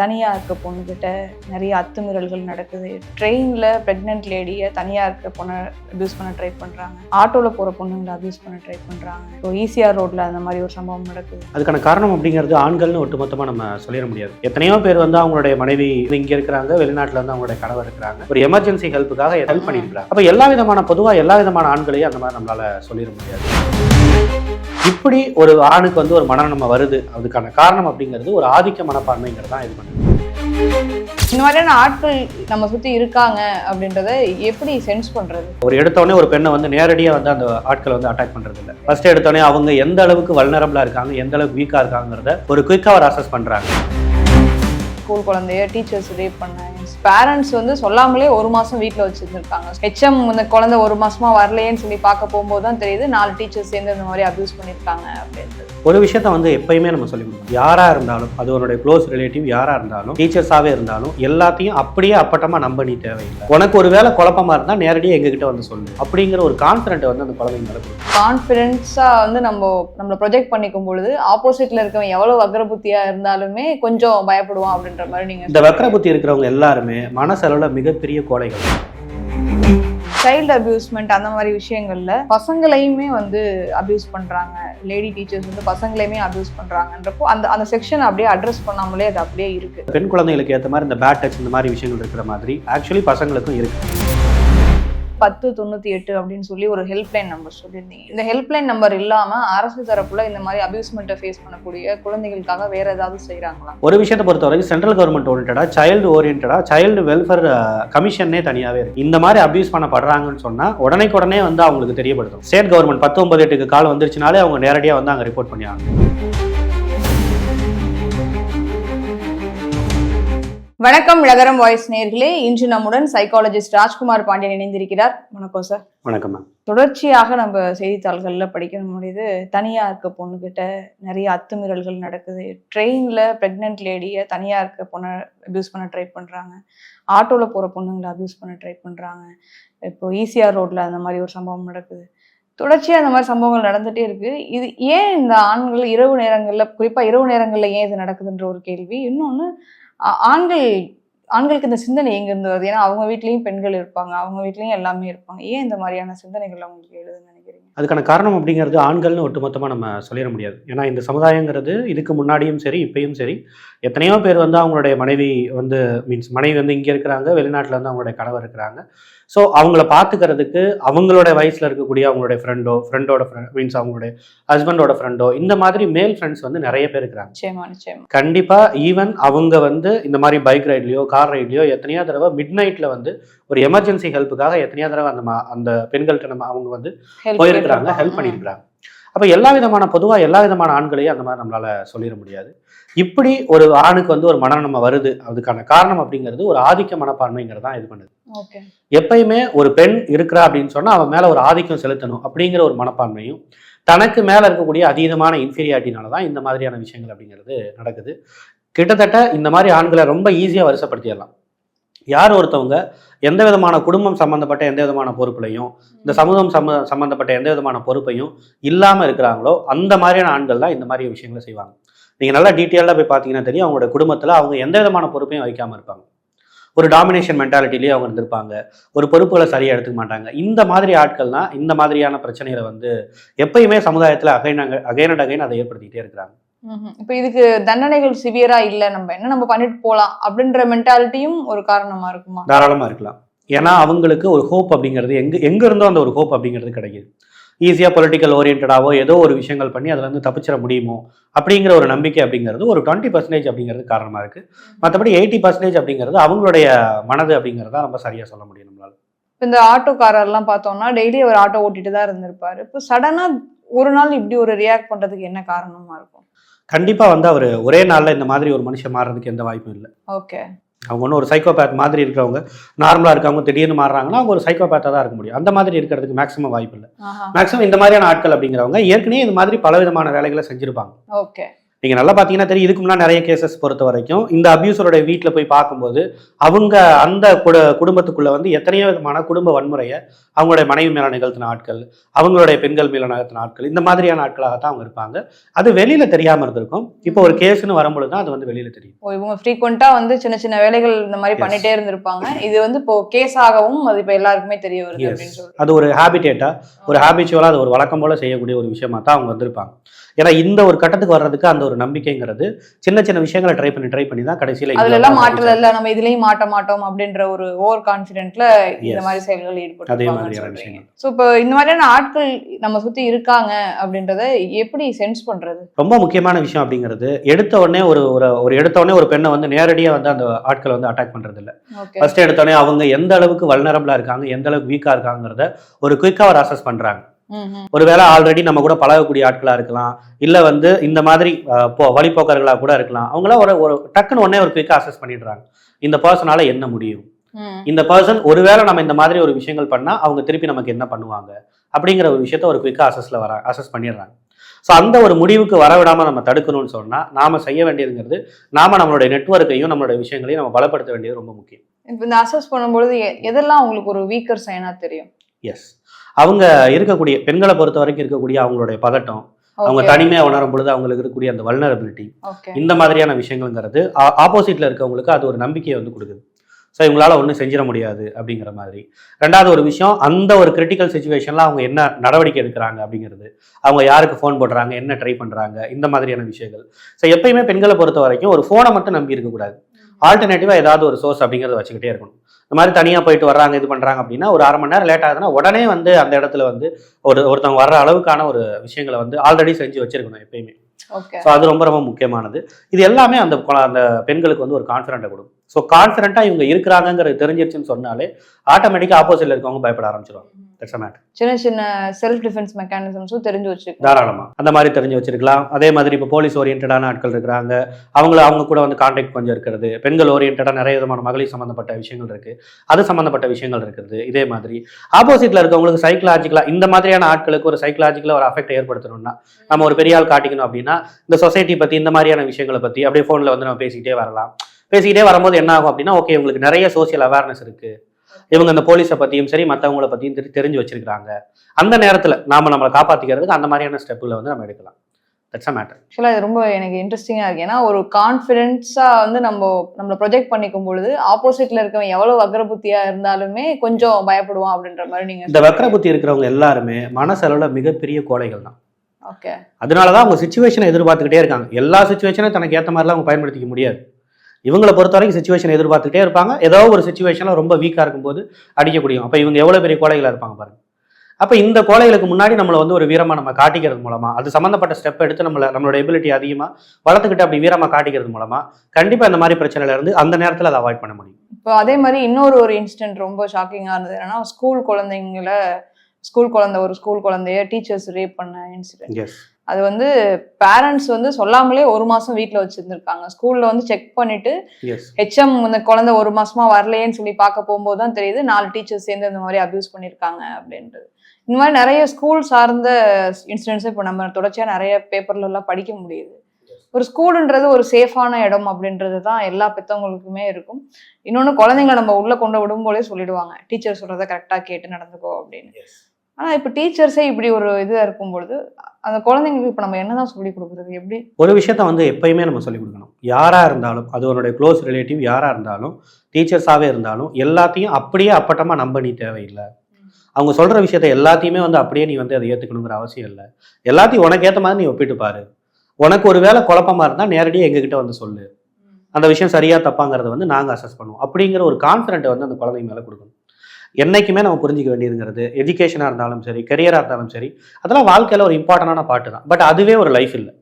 தனியாக இருக்க பொண்ணுக்கிட்ட நிறைய அத்துமீறல்கள் நடக்குது. ட்ரெயினில் ப்ரெக்னென்ட் லேடியை தனியாக இருக்க பொண்ணை அபியூஸ் பண்ண ட்ரை பண்ணுறாங்க ஆட்டோவில் போகிற பொண்ணுங்களை அபியூஸ் பண்ண ட்ரை பண்ணுறாங்க இப்போ ஈசிஆர் ரோட்டில் அந்த மாதிரி ஒரு சம்பவம் நடக்குது. அதுக்கான காரணம் அப்படிங்கிறது ஆண்கள்னு ஒட்டுமொத்தமாக நம்ம சொல்லிட முடியாது. எத்தனையோ பேர் வந்து அவங்களுடைய மனைவி இங்கே இருக்கிறாங்க வெளிநாட்டில் வந்து அவங்களுடைய கணவர் இருக்கிறாங்க. ஒரு எமர்ஜென்சி ஹெல்ப்புக்காக ஹெல்ப் பண்ணியிருக்கிறாங்க. அப்போ எல்லா விதமான பொதுவாக எல்லா விதமான ஆண்களையும் அந்த மாதிரி நம்மளால் சொல்லிட முடியாது. இப்படி ஒரு ஆணுக்கு வந்து ஒரு மனநன்மை வருது அதுக்கான காரணம் அப்படிங்கிறது ஒரு ஆதிக்க மனப்பான்மைங்கிறது தான் இது பண்ணுது. இந்த மாதிரியான ஆட்கள் நம்ம சுற்றி இருக்காங்க அப்படின்றத எப்படி சென்ஸ் பண்ணுறது ஒரு எடுத்தோடனே ஒரு பெண்ணை வந்து நேரடியாக வந்து அந்த ஆட்களை வந்து அட்டாக் பண்ணுறது இல்லை ஃபர்ஸ்ட் எடுத்தோடனே அவங்க எந்த அளவுக்கு வல்னரபிளாக இருக்காங்க எந்த அளவுக்கு வீக்காக இருக்காங்கிறத ஒரு குயிக்காக ஒரு அசஸ் பண்ணுறாங்க ஸ்கூல் குழந்தைய டீச்சர்ஸ் ரேப் பண்ண பேரண்ட்ஸ் வந்து சொல்லாமலே ஒரு மாதம் வீட்டில் வச்சுருந்துருக்காங்க. ஹெச்எம் இந்த குழந்தை ஒரு மாசமா வரலையேன்னு சொல்லி பார்க்க போகும்போது தான் தெரியுது நாலு டீச்சர்ஸ் சேர்ந்து இந்த மாதிரி அபியூஸ் பண்ணியிருக்காங்க அப்படின்றது. ஒரு விஷயத்த வந்து எப்பயுமே நம்ம சொல்லி கொடுக்கணும் யாரா இருந்தாலும் அது உன்னுடைய க்ளோஸ் ரிலேட்டிவ் யாரா இருந்தாலும் டீச்சர்ஸாவே இருந்தாலும் எல்லாத்தையும் அப்படியே அப்பட்டமா நம்ப நீ தேவையில்லை. உனக்கு ஒரு வேலை குழப்பமா இருந்தா நேரடியாக எங்ககிட்ட வந்து சொல்லு. அப்படிங்கிற ஒரு கான்ஃபிடென்ட் வந்து அந்த குழந்தைங்க மேல கான்ஃபிடென்ஸாக வந்து நம்ம நம்மளை ப்ரொஜெக்ட் பண்ணிக்கும் பொழுது ஆப்போசிட்ல இருக்கவன் எவ்வளோ வக்ரபுத்தியா இருந்தாலுமே கொஞ்சம் பயப்படுவான் அப்படின்ற மாதிரி நீங்க இந்த வக்கர புத்தி இருக்கிறவங்க எல்லாருமே மனசளவுல மிகப்பெரிய கோடைகள் சைல்டு அபியூஸ்மெண்ட் அந்த மாதிரி விஷயங்கள்ல பசங்களையுமே வந்து அபியூஸ் பண்றாங்க. லேடி டீச்சர்ஸ் வந்து பசங்களையுமே அபியூஸ் பண்றாங்கன்றப்போ அந்த அந்த செக்ஷன் அப்படியே அட்ரஸ் பண்ணாமலே அது அப்படியே இருக்கு. பெண் குழந்தைகளுக்கு ஏற்ற மாதிரி இந்த பேட் டச் இந்த மாதிரி விஷயங்கள் இருக்கிற மாதிரி ஆக்சுவலி பசங்களுக்கும் இருக்கு. பத்து தொண்ணூற்றி எட்டு அப்படின்னு சொல்லி ஒரு ஹெல்ப்லைன் நம்பர் சொல்லியிருந்தீங்க. இந்த ஹெல்ப்லைன் நம்பர் இல்லாமல் அரசு தரப்புல இந்த மாதிரி அபியூஸ்மெண்ட்டை ஃபேஸ் பண்ணக்கூடிய குழந்தைகளுக்காக வேற ஏதாவது செய்கிறாங்களா ஒரு விஷயத்தை பொறுத்தவரைக்கும் சென்ட்ரல் கவர்மெண்ட் ஓரியன்டா சைல்டு ஓரியன்டா சைல்டு வெல்ஃபேர் கமிஷனே தனியாகவே இருக்கு. இந்த மாதிரி அபியூஸ் பண்ணப்படுறாங்கன்னு சொன்னால் உடனே வந்து அவங்களுக்கு தெரியப்படுத்தும். ஸ்டேட் கவர்மெண்ட் பத்தொன்பது எட்டுக்கு கால் வந்துருச்சுனாலே அவங்க நேரடியாக வந்து அங்கே ரிப்போர்ட் பண்ணியாங்க வணக்கம் நகரம் வாய்ஸ் நேர்களே. இன்று நம்முடன் சைக்காலஜிஸ்ட் ராஜ்குமார் பாண்டியன் இணைந்திருக்கிறார். வணக்கம் சார் வணக்கம் மேம் தொடர்ச்சியாக நம்ம செய்தித்தாள்களில் படிக்க முடியுது தனியாக இருக்க பொண்ணுக்கிட்ட நிறைய அத்துமீறல்கள் நடக்குது. ட்ரெயினில் ப்ரெக்னென்ட் லேடியை தனியாக இருக்க பொண்ணை அபியூஸ் பண்ண ட்ரை பண்ணுறாங்க ஆட்டோவில் போகிற பொண்ணுங்களை அபியூஸ் பண்ண ட்ரை பண்ணுறாங்க இப்போ ஈசிஆர் ரோட்டில் அந்த மாதிரி ஒரு சம்பவம் நடக்குது. தொடர்ச்சியாக அந்த மாதிரி சம்பவங்கள் நடந்துகிட்டே இருக்கு. இது ஏன் இந்த ஆண்கள் இரவு நேரங்களில் குறிப்பாக இரவு நேரங்களில் ஏன் இது நடக்குதுன்ற ஒரு கேள்வி. இன்னொன்று ஆண்கள் ஆண்களுக்கு இந்த சிந்தனை எங்கேருந்து வருது ஏன்னா அவங்க வீட்லயும் பெண்கள் இருப்பாங்க. அவங்க வீட்லயும் எல்லாமே இருப்பாங்க. ஏன் இந்த மாதிரியான சிந்தனைகள் அவங்களுக்கு எழுதுன்னு அதுக்கான காரணம் அப்படிங்கிறது ஆண்கள்னு ஒட்டுமொத்தமாக நம்ம சொல்லிட முடியாது. ஏன்னா இந்த சமுதாயங்கிறது இதுக்கு முன்னாடியும் சரி இப்பயும் சரி எத்தனையோ பேர் வந்து அவங்களுடைய மனைவி வந்து மீன்ஸ் மனைவி வந்து இங்கே இருக்கிறாங்க வெளிநாட்டில் வந்து அவங்களுடைய கணவர் இருக்கிறாங்க. ஸோ அவங்கள பார்த்துக்கிறதுக்கு அவங்களோட வயசில் இருக்கக்கூடிய அவங்களுடைய ஃப்ரெண்டோ ஃப்ரெண்டோட ஃப்ரெண்ட் மீன்ஸ் அவங்களுடைய ஹஸ்பண்டோட ஃப்ரெண்டோ இந்த மாதிரி மேல் ஃப்ரெண்ட்ஸ் வந்து நிறைய பேர் இருக்கிறாங்க. நிச்சயமா நிச்சயமா. கண்டிப்பா ஈவன் அவங்க வந்து இந்த மாதிரி பைக் ரைட்லயோ கார் ரைட்லயோ எத்தனையோ தடவை மிட் நைட்ல வந்து ஒரு எமர்ஜென்சி ஹெல்ப்புக்காக எத்தனையோ தடவை அந்த அந்த பெண்கள்கிட்ட நம்ம அவங்க வந்து போயிருக்கிறாங்க. ஹெல்ப் பண்ணியிருக்கிறாங்க. அப்ப எல்லா விதமான பொதுவா எல்லா விதமான ஆண்களையும் அந்த மாதிரி நம்மளால சொல்லிட முடியாது. இப்படி ஒரு ஆணுக்கு வந்து ஒரு மனநன்மை வருது அதுக்கான காரணம் அப்படிங்கிறது ஒரு ஆதிக்க மனப்பான்மைங்கிறது தான் இது பண்ணுது. எப்பயுமே ஒரு பெண் இருக்கிறா அப்படின்னு சொன்னா அவன் மேல ஒரு ஆதிக்கம் செலுத்தணும் அப்படிங்கிற ஒரு மனப்பான்மையும் தனக்கு மேல இருக்கக்கூடிய அதீதமான இன்ஃபீரியாரிட்டினால தான் இந்த மாதிரியான விஷயங்கள் அப்படிங்கிறது நடக்குது. கிட்டத்தட்ட இந்த மாதிரி ஆண்களை ரொம்ப ஈஸியா வருஷப்படுத்திடலாம் யார் ஒருத்தவங்க? எந்த விதமான குடும்பம் சம்பந்தப்பட்ட எந்த விதமான பொறுப்புலையும் இந்த சமூகம் சம்ம சம்பந்தப்பட்ட எந்த விதமான பொறுப்பையும் இல்லாம இருக்கிறாங்களோ அந்த மாதிரியான ஆண்கள் தான் இந்த மாதிரி விஷயங்களை செய்வாங்க. நீங்க நல்லா டீட்டெயிலாக போய் பார்த்தீங்கன்னா தெரியும் அவங்களோட குடும்பத்துல அவங்க எந்த விதமான பொறுப்பையும் வைக்காம இருப்பாங்க. ஒரு டாமினேஷன் மென்டாலிட்டிலேயே அவங்க இருந்திருப்பாங்க. ஒரு பொறுப்புகளை சரியா எடுத்துக்க மாட்டாங்க. இந்த மாதிரி ஆட்கள் தான் இந்த மாதிரியான பிரச்சனைகளை வந்து எப்பயுமே சமுதாயத்துல அகைன் அகைன் அகைன் அதை ஏற்படுத்திக்கிட்டே இருக்கிறாங்க. இப்போ இதுக்கு தண்டனைகள் சிவியரா இல்ல நம்ம என்ன நம்ம பண்ணிட்டு போலாம் அப்படின்ற மென்டாலிட்டியும் ஒரு காரணமா இருக்குமா? தாராளமா இருக்கலாம். ஏன்னா அவங்களுக்கு ஒரு ஹோப் அப்படிங்கிறது எங்க எங்க இருந்தோ அந்த ஒரு ஹோப் அப்படிங்கிறது கிடைக்குது. ஈஸியாக பொலிட்டிக்கல் ஓரியன்டாவோ ஏதோ ஒரு விஷயங்கள் பண்ணி அதுல இருந்து தப்பிச்சிட முடியுமோ அப்படிங்கிற ஒரு நம்பிக்கை அப்படிங்கிறது ஒரு டுவெண்ட்டி பர்சன்டேஜ் அப்படிங்கிறது காரணமா இருக்கு. மற்றபடி எயிட்டி பர்சன்டேஜ் அப்படிங்கிறது அவங்களுடைய மனது அப்படிங்கிறத நம்ம சரியா சொல்ல முடியும் நம்மளால. இப்ப இந்த ஆட்டோக்காரர்லாம் பார்த்தோம்னா டெய்லி அவர் ஆட்டோ ஓட்டிட்டு தான் இருந்திருப்பாரு. இப்போ சடனா ஒரு நாள் இப்படி ஒரு ரியாக்ட் பண்றதுக்கு என்ன காரணமா இருக்கும்? கண்டிப்பா வந்து அவர் ஒரே நாள்ல இந்த மாதிரி ஒரு மனுஷன் மாறுறதுக்கு எந்த வாய்ப்பும் இல்லை. ஓகே. அவங்க ஒன்றும் ஒரு சைக்கோபேத் மாதிரி இருக்கிறவங்க நார்மலாக இருக்கவங்க திடீர்னு மாறுறாங்கன்னா அவங்க ஒரு சைக்கோபேத்தாக தான் இருக்க முடியும். அந்த மாதிரி இருக்கிறதுக்கு மேக்ஸிமம் வாய்ப்பு இல்லை. மேக்ஸிமம் இந்த மாதிரியான ஆட்கள் அப்படிங்கிறவங்க ஏற்கனவே இந்த மாதிரி பலவிதமான வேலைகளை செஞ்சிருப்பாங்க. ஓகே. நீங்க நல்லா பாத்தீங்கன்னா தெரியும் இதுக்கு முன்னாடி நிறைய கேசஸ் பொறுத்த வரைக்கும். இந்த அபியூசரோட வீட்ல போய் பார்க்கும்போது அவங்க அந்த குட குடும்பத்துக்குள்ள வந்து எத்தனையோ விதமான குடும்ப வன்முறையை அவங்களுடைய மனைவி மேல நிகழ்த்தின ஆட்கள் அவங்களுடைய பெண்கள் மேல நிகழ்த்தின ஆட்கள் இந்த மாதிரியான ஆட்களாகத்தான் அவங்க இருப்பாங்க. அது வெளியில தெரியாம இருந்திருக்கும். இப்போ ஒரு கேஸ்னு வரும்பொழுது தான் அது வந்து வெளியில தெரியும். ஓ, இவங்க ஃப்ரீக்வெண்டா வந்து சின்ன சின்ன வேலைகள் இந்த மாதிரி Yes. பண்ணிட்டே இருந்திருப்பாங்க. இது வந்து இப்போ கேஸ் ஆகவும் அது இப்போ எல்லாருக்குமே தெரிய வருது அது ஒரு ஹேபிடேட்டா ஒரு ஹேபிச்சுவலா அது ஒரு வழக்கம் போல செய்யக்கூடிய ஒரு விஷயமா தான் அவங்க வந்திருப்பாங்க. ஏன்னா இந்த ஒரு கட்டத்துக்கு வர்றதுக்கு அந்த ஒரு நம்பிக்கைங்கிறது சின்ன சின்ன விஷயங்களை ட்ரை பண்ணி ட்ரை பண்ணி தான் கடைசியில அதுல எல்லாம் மாற்றல இல்ல நம்ம இதுலயும் மாட்ட மாட்டோம் அப்படின்ற ஒரு ஓவர் கான்பிடென்ட்ல இந்த. மாதிரி செயல்கள் அதே ஈடுபட்டு மாதிரியான விஷயங்கள். சோ இப்போ இந்த மாதிரியான ஆட்கள் நம்ம சுத்தி இருக்காங்க அப்படின்றத எப்படி சென்ஸ் பண்றது? ரொம்ப முக்கியமான விஷயம் அப்படிங்கிறது எடுத்த உடனே ஒரு ஒரு எடுத்த உடனே ஒரு பெண்ணை வந்து நேரடியா வந்து அந்த ஆட்களை வந்து அட்டாக் பண்றது இல்ல ஃபர்ஸ்ட் எடுத்த உடனே அவங்க எந்த அளவுக்கு வல்னரபிளா இருக்காங்க எந்த அளவுக்கு வீக்கா இருக்காங்கிறத ஒரு குயிக்கா ஒரு அசஸ் பண்றாங்க. ஒருவேளை ஆல்ரெடி நம்ம கூட பழகக்கூடிய ஆட்களா இருக்கலாம். இல்ல வந்து இந்த மாதிரி வழிபோக்கர்களா கூட இருக்கலாம். அவங்களாம் ஒரு ஒரு டக்குன்னு உடனே ஒரு குயிக்கா அசஸ் பண்ணிடுறாங்க. இந்த பர்சனால என்ன முடியும்? இந்த பர்சன் ஒருவேளை நம்ம இந்த மாதிரி ஒரு விஷயங்கள் பண்ணா அவங்க திருப்பி நமக்கு என்ன பண்ணுவாங்க? அப்படிங்கிற ஒரு விஷயத்த ஒரு குயிக்கா அசஸ்ல வர அசஸ் பண்ணிடுறாங்க. ஸோ அந்த ஒரு முடிவுக்கு வர விடாம நம்ம தடுக்கணும்னு சொன்னா நாம செய்ய வேண்டியதுங்கிறது நாம நம்மளுடைய நெட்வொர்க்கையும் நம்மளுடைய விஷயங்களையும் நம்ம பலப்படுத்த வேண்டியது ரொம்ப முக்கியம். இப்போ இந்த அசஸ் பண்ணும்பொழுது எதெல்லாம் உங்களுக்கு ஒரு வீக்கர் சைனா தெரியும்? எஸ் அவங்க இருக்கக்கூடிய பெண்களை பொறுத்த வரைக்கும் இருக்கக்கூடிய அவங்களுடைய பதட்டம் அவங்க தனிமையா உணரும் பொழுது அவங்களுக்கு இருக்கக்கூடிய அந்த வல்னரபிலிட்டி இந்த மாதிரியான விஷயங்கள்ங்கிறது ஆப்போசிட்ல இருக்கவங்களுக்கு அது ஒரு நம்பிக்கையை வந்து கொடுக்குது. ஸோ இவங்களால ஒன்றும் செஞ்சிட முடியாது அப்படிங்கிற மாதிரி. ரெண்டாவது ஒரு விஷயம் அந்த ஒரு கிரிட்டிக்கல் சுச்சுவேஷன்ல அவங்க என்ன நடவடிக்கை எடுக்கிறாங்க அப்படிங்கிறது. அவங்க யாருக்கு ஃபோன் போடுறாங்க என்ன ட்ரை பண்றாங்க இந்த மாதிரியான விஷயங்கள். ஸோ எப்பயுமே பெண்களை பொறுத்த வரைக்கும் ஒரு ஃபோனை மட்டும் நம்பி இருக்கக்கூடாது. ஆல்டர்னேட்டிவா ஏதாவது ஒரு சோர்ஸ் அப்படிங்கிறத வச்சுக்கிட்டே இருக்கணும். இந்த மாதிரி தனியா போயிட்டு வர்றாங்க இது பண்றாங்க அப்படின்னா ஒரு அரை மணி நேரம் லேட் ஆகுதுன்னா உடனே வந்து அந்த இடத்துல வந்து ஒரு ஒருத்தவங்க வர்ற அளவுக்கான ஒரு விஷயங்களை வந்து ஆல்ரெடி செஞ்சு வச்சிருக்கணும் எப்பயுமே. ஸோ அது ரொம்ப ரொம்ப முக்கியமானது. இது எல்லாமே அந்த அந்த பெண்களுக்கு வந்து ஒரு கான்ஃபிடென்ட்டை கொடுக்கும். ஸோ கான்ஃபிடென்ட்டாக இவங்க இருக்கிறாங்கிறது தெரிஞ்சிருச்சுன்னு சொன்னாலே ஆட்டோமேட்டிக்காக ஆப்போசிட்ல இருக்கவங்க பயப்பட ஆரம்பிச்சிருவாங்க. சின்ன சின்ன செல்ஃப் டிஃபென்ஸ் மெக்கானிசம்ஸும் தெரிஞ்சு வச்சுக்கணும் தாராளமாக அந்த மாதிரி தெரிஞ்சு வச்சிருக்கலாம். அதே மாதிரி இப்போ போலீஸ் ஓரியன்டான ஆட்கள் இருக்கிறாங்க. அவங்கள அவங்க கூட வந்து கான்டாக்ட் கொஞ்சம் இருக்கிறது. பெண்கள் ஓரியன்டாக நிறைய விதமான மகளிர் சம்மந்தப்பட்ட விஷயங்கள் இருக்கு. அது சம்மந்தப்பட்ட விஷயங்கள் இருக்குது. இதே மாதிரி. ஆப்போசிட்ல இருக்கவங்களுக்கு சைக்கலாஜிக்கலா இந்த மாதிரியான ஆட்களுக்கு ஒரு சைக்கலாஜிக்கலா ஒரு அஃபெக்ட் ஏற்படுத்தணும்னா நம்ம ஒரு பெரிய ஆள் காட்டிக்கணும் அப்படின்னா இந்த சொசைட்டி பத்தி இந்த மாதிரியான விஷயங்களை பத்தி அப்படியே ஃபோன்ல வந்து நம்ம பேசிக்கிட்டே வரலாம். பேசிக்கிட்டே வரும்போது என்ன ஆகும் அப்படின்னா ஓகே இவங்களுக்கு நிறைய சோஷியல் அவேர்னஸ் இருக்கு. இவங்க அந்த போலீஸை பத்தியும் சரி மற்றவங்கள பத்தியும் தெரி- தெரிஞ்சு வச்சிருக்காங்க அந்த நேரத்துல நாம நம்மளை காப்பாத்திக்கிறதுக்கு அந்த மாதிரியான ஸ்டெப்புல வந்து நம்ம எடுக்கலாம். தட்ஸ் அ மேட்டர் ஆக்சுவலாக இது ரொம்ப எனக்கு இன்ட்ரெஸ்டிங்காக இருக்கு. ஏன்னா ஒரு கான்ஃபிடென்ஸாக வந்து நம்ம நம்மளை ப்ரொஜெக்ட் பண்ணிக்கும் பொழுது ஆப்போசிட்ல இருக்கவன் எவ்வளவு அக்ரபுத்தியா இருந்தாலுமே கொஞ்சம் பயப்படுவான் அப்படின்ற மாதிரி நீங்க இந்த வக்கர புத்தி இருக்கிறவங்க எல்லாருமே மனசளவுல மிகப்பெரிய கோழைகள் தான். ஓகே அதனாலதான் அவங்க சுச்சுவேஷனை எதிர்பார்த்துக்கிட்டே இருக்காங்க. எல்லா சுச்சுவேஷனும் தனக்கு ஏற்ற மாதிரிலாம் அவங்க பயன்படுத்திக்க முடியாது. இவங்களை பொறுத்த வரைக்கும் சுச்சுவேஷன் எதிர்பார்த்துக்கிட்டே இருப்பாங்க. ஏதோ ஒரு சுச்சுவேஷன்ல ரொம்ப வீக்கா இருக்கும்போது அடிக்க முடியும் அப்ப இவங்க எவ்வளவு பெரிய கோழைகளா இருப்பாங்க பாருங்க. அப்ப இந்த கோழைகளுக்கு முன்னாடி நம்மளை வந்து ஒரு வீரமா நம்ம காட்டிக்கிறது மூலமா அது சம்பந்தப்பட்ட ஸ்டெப் எடுத்து நம்மள நம்மளோட எபிலிட்டி அதிகமா வளர்த்துக்கிட்டு அப்படி வீரமா காட்டிக்கிறது மூலமா கண்டிப்பா இந்த மாதிரி பிரச்சனையில இருந்து அந்த நேரத்துல அதை அவாய்ட் பண்ண முடியும். இப்போ அதே மாதிரி இன்னொரு ஒரு இன்சிடென்ட் ரொம்ப ஷாக்கிங்காக இருந்தது என்னன்னா ஸ்கூல் குழந்தைங்கள ஸ்கூல் குழந்தை ஒரு ஸ்கூல் குழந்தைய டீச்சர்ஸ் ரேப் பண்ண இன்சிடென்ட் எஸ் அது வந்து பேரண்ட்ஸ் வந்து சொல்லாமலே ஒரு மாசம் வீட்ல வச்சிருந்திருக்காங்க. ஸ்கூல்ல வந்து செக் பண்ணிட்டு ஹெச்எம் இந்த குழந்தை ஒரு மாசமா வரலையேன்னு சொல்லி பார்க்க போகும்போது தான் தெரியுது நாலு டீச்சர்ஸ் சேர்ந்து இந்த மாதிரி அபியூஸ் பண்ணியிருக்காங்க அப்படின்றது. இந்த மாதிரி நிறைய ஸ்கூல் சார்ந்த இன்சிடென்ட்ஸ் இப்போ நம்ம தொடர்ச்சியா நிறைய பேப்பர்ல எல்லாம் படிக்க முடியுது. ஒரு ஸ்கூலுன்றது ஒரு சேஃபான இடம் அப்படின்றது தான் எல்லா பெத்தவங்களுக்குமே இருக்கும். இன்னொன்று குழந்தைங்களை நம்ம உள்ள கொண்டு விடும்போதே சொல்லிடுவாங்க டீச்சர் சொல்றதை கரெக்டாக கேட்டு நடந்துக்கோ அப்படின்னு. ஆனா இப்போ டீச்சர்ஸே இப்படி ஒரு இதாக இருக்கும் பொழுது அந்த குழந்தைங்களுக்கு இப்போ நம்ம என்னதான் சொல்லி கொடுக்குறது? எப்படி? ஒரு விஷயத்த வந்து எப்பயுமே நம்ம சொல்லிக் கொடுக்கணும். யாரா இருந்தாலும் அது உன்னுடைய க்ளோஸ் ரிலேட்டிவ் யாரா இருந்தாலும் டீச்சர்ஸாவே இருந்தாலும் எல்லாத்தையும் அப்படியே அப்பட்டமா நம்ப நீ தேவையில்லை. அவங்க சொல்ற விஷயத்த எல்லாத்தையுமே வந்து அப்படியே நீ வந்து அதை ஏத்துக்கணுங்கிற அவசியம் இல்லை. எல்லாத்தையும் உனக்கு ஏத்த மாதிரி நீ ஒப்பிட்டு பாரு. உனக்கு ஒரு வேளை குழப்பமா இருந்தா நேரடியாக எங்ககிட்ட வந்து சொல்லு. அந்த விஷயம் சரியா தப்பாங்கிறத வந்து நாங்க அசஸ் பண்ணுவோம். அப்படிங்கிற ஒரு கான்ஃபிடென்ட்டை வந்து அந்த குழந்தைங்க மேல கொடுக்கணும். என்னைக்குமே நம்ம புரிஞ்சிக்க வேண்டியதுங்கிறது எஜுகேஷனாக இருந்தாலும் சரி கெரியராக இருந்தாலும் சரி அதெல்லாம் வாழ்க்கையில் ஒரு இம்பார்ட்டண்டான பாட்டு தான். பட் அதுவே ஒரு லைஃப் இல்லை.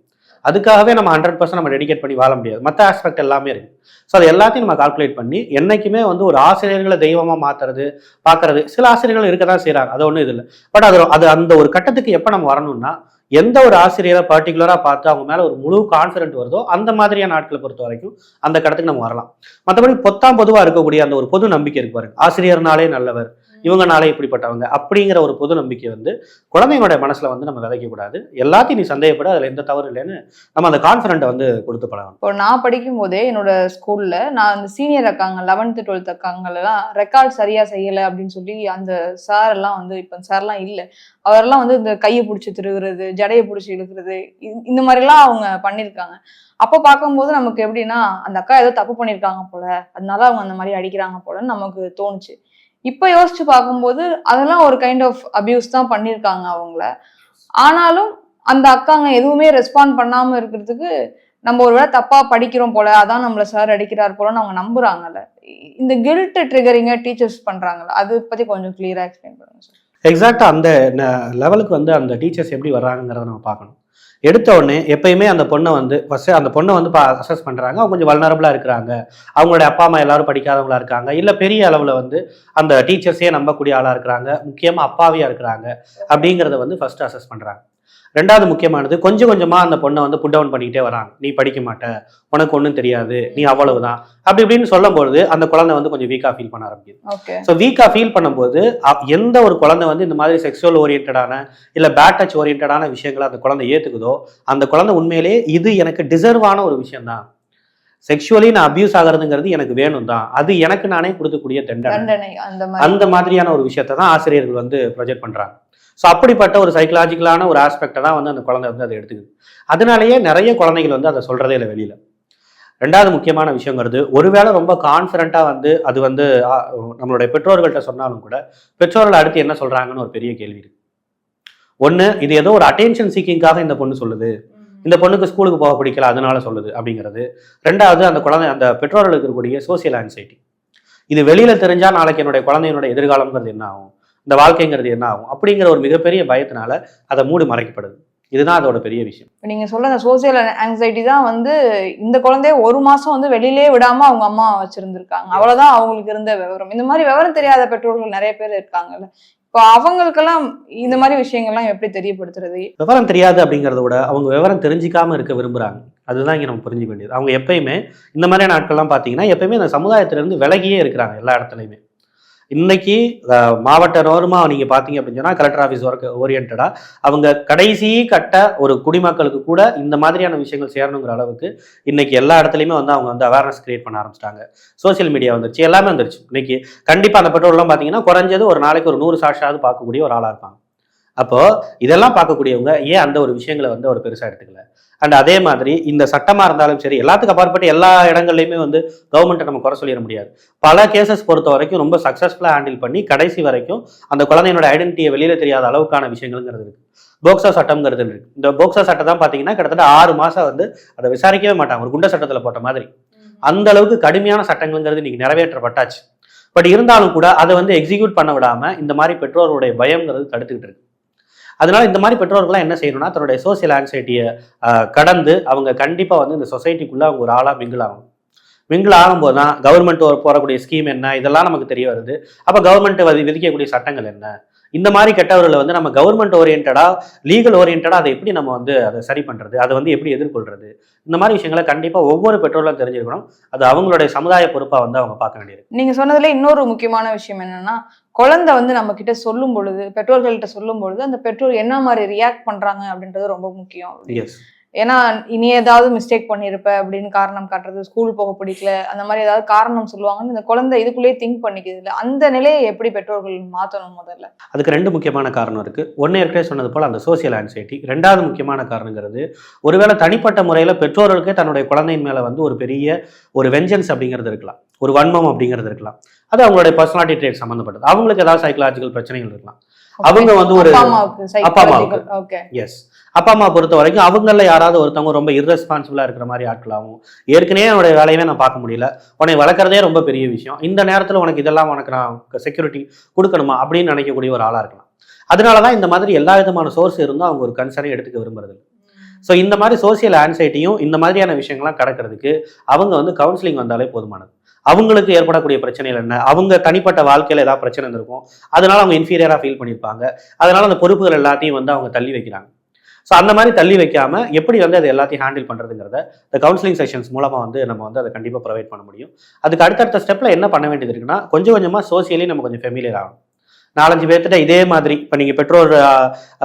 அதுக்காகவே நம்ம ஹண்ட்ரட் பர்சன்ட் நம்ம டெடிகேட் பண்ணி வாழ முடியாது. மற்ற ஆஸ்பெக்ட் எல்லாமே இருக்கு. ஸோ அது எல்லாத்தையும் நம்ம கால்குலேட் பண்ணி என்றைக்குமே வந்து ஒரு ஆசிரியர்களை தெய்வமாக மாத்துறது பார்க்கறது சில ஆசிரியர்கள் இருக்க தான் செய்கிறாங்க அது ஒன்றும் இது இல்லை. பட் அது அது அந்த ஒரு கட்டத்துக்கு எப்போ நம்ம வரணும்னா எந்த ஒரு ஆசிரியரை பர்டிகுலராக பார்த்து அவங்க மேலே ஒரு முழு கான்ஃபிடென்ட் வருதோ அந்த மாதிரியான நாட்களை பொறுத்த வரைக்கும் அந்த கடத்துக்கு நம்ம வரலாம். மற்றபடி பொத்தாம் பொதுவாக இருக்கக்கூடிய அந்த ஒரு பொது நம்பிக்கை இருக்கு பாருங்க. ஆசிரியர்னாலே நல்லவர். இவங்க நாளை இப்படிப்பட்டவங்க அப்படிங்கிற ஒரு பொது நம்பிக்கை வந்து குழந்தைங்களோட மனசுல வந்து நம்ம விதைக்க கூடாது எல்லாத்தையும் நீ சந்தேகப்பட அதுல எந்த தவறு இல்லைன்னு நம்ம அந்த கான்ஃபிடண்ட்டை வந்து கொடுத்து பழகணும். இப்போ நான் படிக்கும் போதே என்னோட ஸ்கூல்ல நான் அந்த சீனியர் அக்காங்க லெவன்த்து டுவெல்த் அக்காங்கெல்லாம் ரெக்கார்ட் சரியா செய்யல அப்படின்னு சொல்லி அந்த சார் எல்லாம் வந்து இப்போ சார்லாம் இல்லை. அவரெல்லாம் வந்து இந்த கையை பிடிச்சி திருகுறது ஜடையை பிடிச்சி இழுக்கிறது இந்த மாதிரிலாம் அவங்க பண்ணியிருக்காங்க. அப்போ பார்க்கும்போது நமக்கு எப்படின்னா அந்த அக்கா ஏதோ தப்பு பண்ணியிருக்காங்க போல அதனால அவங்க அந்த மாதிரி அடிக்கிறாங்க போலன்னு நமக்கு தோணுச்சு. இப்போ யோசிச்சு பார்க்கும்போது அதெல்லாம் ஒரு கைண்ட் ஆஃப் அபியூஸ் தான் பண்ணியிருக்காங்க அவங்கள. ஆனாலும் அந்த அக்காங்க எதுவுமே ரெஸ்பாண்ட் பண்ணாம இருக்கிறதுக்கு நம்ம ஒரு வேளை தப்பா படிக்கிறோம் போல அதான் நம்மள சார் அடிக்கிறார் போலன்னு அவங்க நம்புறாங்கல்ல. இந்த கில்ட் ட்ரிகரிங்க டீச்சர்ஸ் பண்றாங்கல்ல அது பத்தி கொஞ்சம் கிளியரா எக்ஸ்பிளைன் பண்ணுங்க சார் எக்ஸாக்டா அந்த லெவலுக்கு வந்து அந்த டீச்சர்ஸ் எப்படி வர்றாங்கிறத நம்ம பார்க்கணும். எடுத்த உடனே எப்பயுமே அந்த பொண்ணை வந்து ஃபஸ்ட்டு அந்த பொண்ணை வந்து அசஸ் பண்றாங்க. அவங்க கொஞ்சம் வல்னரபுளாக இருக்கிறாங்க. அவங்களோட அப்பா அம்மா எல்லாரும் படிக்காதவங்களா இருக்காங்க. இல்ல பெரிய அளவுல வந்து அந்த டீச்சர்ஸே நம்பக்கூடிய ஆளா இருக்கிறாங்க. முக்கியமா அப்பாவியாக இருக்கிறாங்க. அப்படிங்கிறத வந்து ஃபஸ்ட்டு அசஸ் பண்றாங்க. ரெண்டாவது முக்கியமானது கொஞ்சம் கொஞ்சமா அந்த பொண்ணை வந்து புட் டவுன் பண்ணிக்கிட்டே வராங்க. நீ படிக்க மாட்ட. உனக்கு ஒன்றும் தெரியாது. நீ அவ்வளவுதான். அப்படி இப்படின்னு சொல்லும்போது அந்த குழந்தை வந்து கொஞ்சம் வீக்கா ஃபீல் பண்ண ஆரம்பிக்குது. ஸோ வீக்காக ஃபீல் பண்ணும்போது எந்த ஒரு குழந்தை வந்து இந்த மாதிரி செக்ஷுவல் ஓரியன்டான இல்லை பேட் டச் ஓரியன்டான விஷயங்களை அந்த குழந்தை ஏற்றுக்குதோ அந்த குழந்தை உண்மையிலே இது எனக்கு டிசர்வான ஒரு விஷயம்தான். செக்ஷுவலி நான் அபியூஸ் ஆகிறதுங்கிறது எனக்கு வேணும் தான் அது எனக்கு நானே கொடுக்கக்கூடிய தண்டனை. அந்த மாதிரி. அந்த மாதிரியான ஒரு விஷயத்தை தான் ஆசிரியர்கள் வந்து ப்ரொஜெக்ட் பண்றாங்க. ஸோ அப்படிப்பட்ட ஒரு சைக்கலாஜிக்கலான ஒரு ஆஸ்பெக்டை தான் வந்து அந்த குழந்தை வந்து அதை எடுத்துக்குது. அதனாலேயே நிறைய குழந்தைகள் வந்து அதை சொல்றதே இல்லை வெளியில. ரெண்டாவது முக்கியமான விஷயங்கிறது ஒருவேளை ரொம்ப கான்ஃபிடண்ட்டாக வந்து அது வந்து நம்மளுடைய பெற்றோர்கள்ட்ட சொன்னாலும் கூட பெற்றோர்கள் அடுத்து என்ன சொல்றாங்கன்னு ஒரு பெரிய கேள்வி இருக்கு. ஒன்று இது ஏதோ ஒரு அட்டென்ஷன் சீக்கிங்காக இந்த பொண்ணு சொல்லுது. இந்த பொண்ணுக்கு ஸ்கூலுக்கு போக பிடிக்கல அதனால சொல்லுது அப்படிங்கிறது. ரெண்டாவது அந்த குழந்தை அந்த பெற்றோர்களுக்கு இருக்கக்கூடிய சோசியல் ஆன்சைட்டி இது வெளியில தெரிஞ்சா நாளைக்கு என்னுடைய குழந்தையினுடைய எதிர்காலம்ங்கிறது என்ன ஆகும்? இந்த வாழ்க்கைங்கிறது என்ன ஆகும்? அப்படிங்கிற ஒரு மிகப்பெரிய பயத்தினால அதை மூடி மறைக்கப்படுது. இதுதான் அதோட பெரிய விஷயம். நீங்க சொல்ற அந்த சோசியல் ஆங்ஸைட்டி தான் வந்து இந்த குழந்தைய ஒரு மாசம் வந்து வெளியிலே விடாம அவங்க அம்மா வச்சிருந்திருக்காங்க. அவ்வளவுதான் அவங்களுக்கு இருந்த விவரம். இந்த மாதிரி விவரம் தெரியாத பெற்றோர்கள் நிறைய பேர் இருக்காங்கல்ல. இப்போ அவங்களுக்கெல்லாம் இந்த மாதிரி விஷயங்கள்லாம் எப்படி தெரியப்படுத்துறது? விவரம் தெரியாது அப்படிங்கிறத விட அவங்க விவரம் தெரிஞ்சிக்காம இருக்க விரும்புறாங்க. அதுதான் இங்கே நம்ம புரிஞ்சுக்க வேண்டியது. அவங்க எப்பயுமே இந்த மாதிரியான நாட்கள்லாம் பார்த்தீங்கன்னா எப்பயுமே இந்த சமுதாயத்திலிருந்து விலகியே இருக்கிறாங்க எல்லா இடத்துலையுமே. இன்னைக்கு மாவட்ட நோரமா நீங்க பாத்தீங்க அப்படின்னு சொன்னா கலெக்டர் ஆஃபீஸ் ஒர்க் ஓரியன்டா அவங்க கடைசி கட்ட ஒரு குடிமக்களுக்கு கூட இந்த மாதிரியான விஷயங்கள் சேரணுங்கிற அளவுக்கு இன்னைக்கு எல்லா இடத்துலையுமே வந்து அவங்க வந்து அவேர்னஸ் கிரியேட் பண்ண ஆரம்பிச்சிட்டாங்க. சோஷியல் மீடியா வந்துருச்சு எல்லாமே வந்துருச்சு. இன்னைக்கு கண்டிப்பா அந்த பெற்றோர்லாம் பாத்தீங்கன்னா குறைஞ்சது ஒரு நாளைக்கு ஒரு நூறு சாட்சாவது பார்க்கக்கூடிய ஒரு ஆளா இருப்பாங்க. அப்போ இதெல்லாம் பார்க்கக்கூடியவங்க ஏன் அந்த ஒரு விஷயங்களை வந்து அவர் பெருசா எடுத்துக்கல? அண்ட் அதே மாதிரி இந்த சட்டமா இருந்தாலும் சரி எல்லாத்துக்கும் அப்பாற்பட்டு எல்லா இடங்கள்லையுமே வந்து கவர்மெண்ட்டை நம்ம குறை சொல்லிட முடியாது. பல கேசஸ் பொறுத்த வரைக்கும் ரொம்ப சக்ஸஸ்ஃபுல்லாக ஹேண்டில் பண்ணி கடைசி வரைக்கும் அந்த குழந்தையோட ஐடென்டிட்டியை வெளியில தெரியாத அளவுக்கான விஷயங்கள்ங்கிறது இருக்கு. போக்சோ சட்டம்ங்கிறது இருக்கு. இந்த போக்சோ சட்டம் தான் பார்த்தீங்கன்னா கிட்டத்தட்ட ஆறு மாசம் வந்து அதை விசாரிக்கவே மாட்டாங்க. ஒரு குண்ட சட்டத்தில் போட்ட மாதிரி. அந்த அளவுக்கு கடுமையான சட்டங்கள்ங்கிறது இன்னைக்கு நிறைவேற்றப்பட்டாச்சு. பட் இருந்தாலும் கூட அதை வந்து எக்ஸிக்யூட் பண்ண விடாம இந்த மாதிரி பெற்றோருடைய பயம்ங்கிறது தடுத்துக்கிட்டு இருக்கு. அதனால இந்த மாதிரி பெற்றோர்கள்லாம் என்ன செய்யணும்னா தன்னுடைய சோசியல் ஆன்சைட்டியை கடந்து அவங்க கண்டிப்பா வந்து இந்த சொசைட்டிக்குள்ள அவங்க ஒரு ஆளா மிங்கிள் ஆகும் மிங்கிள் ஆகும்போது தான் கவர்மெண்ட் போடக்கூடிய ஸ்கீம் என்ன? இதெல்லாம் நமக்கு தெரிய வருது. அப்போ கவர்மெண்ட் விதிக்கக்கூடிய சட்டங்கள் என்ன? இந்த மாதிரி கெட்டவர்களை வந்து நம்ம கவர்மெண்ட் ஓரியன்டா லீகல் ஓரியன்டா அதை எப்படி நம்ம வந்து அதை சரி பண்றது? அதை வந்து எப்படி எதிர்கொள்றது? இந்த மாதிரி விஷயங்களை கண்டிப்பா ஒவ்வொரு பெற்றோர்களும் தெரிஞ்சிருக்கணும். அது அவங்களுடைய சமுதாய பொறுப்பா வந்து அவங்க பார்க்க வேண்டியது. நீங்க சொன்னதுல இன்னொரு முக்கியமான விஷயம் என்னன்னா குழந்தை வந்து நம்ம கிட்ட சொல்லும் பொழுது பெற்றோர்கள்ட்ட சொல்லும் பொழுது அந்த பெற்றோர் என்ன மாதிரி ரியாக்ட் பண்றாங்க அப்படின்றது ரொம்ப முக்கியம். எஸ் ஏன்னா இனி ஏதாவது மிஸ்டேக் பண்ணியிருப்ப அப்படின்னு காரணம் காட்டுறது ஸ்கூல் போக பிடிக்கல அந்த மாதிரி ஏதாவது காரணம் சொல்லுவாங்கன்னு இந்த குழந்தை இதுக்குள்ளேயே திங்க் பண்ணிக்குது இல்லை. அந்த நிலையை எப்படி பெற்றோர்கள் மாற்றணும் முதல்ல? அதுக்கு ரெண்டு முக்கியமான காரணம் இருக்குது ஒன்று ஏற்கனவே சொன்னது போல் அந்த சோசியல் ஆன்சைட்டி ரெண்டாவது முக்கியமான காரணங்கிறது ஒருவேளை தனிப்பட்ட முறையில் பெற்றோர்களுக்கே தன்னுடைய குழந்தையின் மேலே வந்து ஒரு பெரிய ஒரு வெஞ்சன்ஸ் அப்படிங்கிறது இருக்கலாம். ஒரு வன்மம் அப்படிங்கிறது இருக்கலாம். அது அவங்களுடைய பர்சனாலிட்டி ட்ரேட் சம்மந்தப்பட்டது அவங்களுக்கு ஏதாவது சைக்கலாஜிக்கல் பிரச்சனைகள் இருக்கலாம். அவங்க வந்து ஒரு- அப்பா அம்மாவுக்கு எஸ் அப்பா அம்மா பொறுத்த வரைக்கும் அவங்கள யாராவது ஒருத்தவங்க ரொம்ப irresponsible-ஆ இருக்கிற மாதிரி ஆட்களாகும் ஏற்கனவே அவனுடைய வேலையவே நான் பார்க்க முடியல. உன்னை வளர்க்குறதே ரொம்ப பெரிய விஷயம். இந்த நேரத்தில் உனக்கு இதெல்லாம் உனக்கு நான் செக்யூரிட்டி கொடுக்கணுமா அப்படின்னு நினைக்கக்கூடிய ஒரு ஆளாக இருக்கலாம். அதனால தான் இந்த மாதிரி எல்லா விதமான சோர்ஸ் இருந்தும் அவங்க ஒரு கன்சர்னை எடுத்துக்க விரும்புறது ஸோ இந்த மாதிரி சோசியல் ஆன்சைட்டியும் இந்த மாதிரியான விஷயங்கள்லாம் கடக்கிறதுக்கு அவங்க வந்து கவுன்சிலிங் வந்தாலே போதுமானது. அவங்களுக்கு ஏற்படக்கூடிய பிரச்சனைகள் என்ன? அவங்க தனிப்பட்ட வாழ்க்கையில் ஏதாவது பிரச்சனை இருந்திருக்கும். அதனால அவங்க இன்ஃபீரியராக ஃபீல் பண்ணியிருப்பாங்க. அதனால அந்த பொறுப்புகள் எல்லாத்தையும் வந்து அவங்க தள்ளி வைக்கிறாங்க. ஸோ அந்த மாதிரி தள்ளி வைக்காம எப்படி வந்து அதை எல்லாத்தையும் ஹேண்டில் பண்ணுறதுங்கிறத இந்த கவுன்சிலிங் செஷன்ஸ் மூலமாக வந்து நம்ம வந்து அதை கண்டிப்பாக ப்ரொவைட் பண்ண முடியும். அதுக்கு அடுத்தடுத்த ஸ்டெப்பில் என்ன பண்ண வேண்டியது இருக்குன்னா கொஞ்சம் கொஞ்சமாக சோசியலி நம்ம கொஞ்சம் ஃபெமிலியர் ஆகணும். நாலஞ்சு பேர்த்திட்ட இதே மாதிரி இப்போ நீங்கள் பெற்றோர்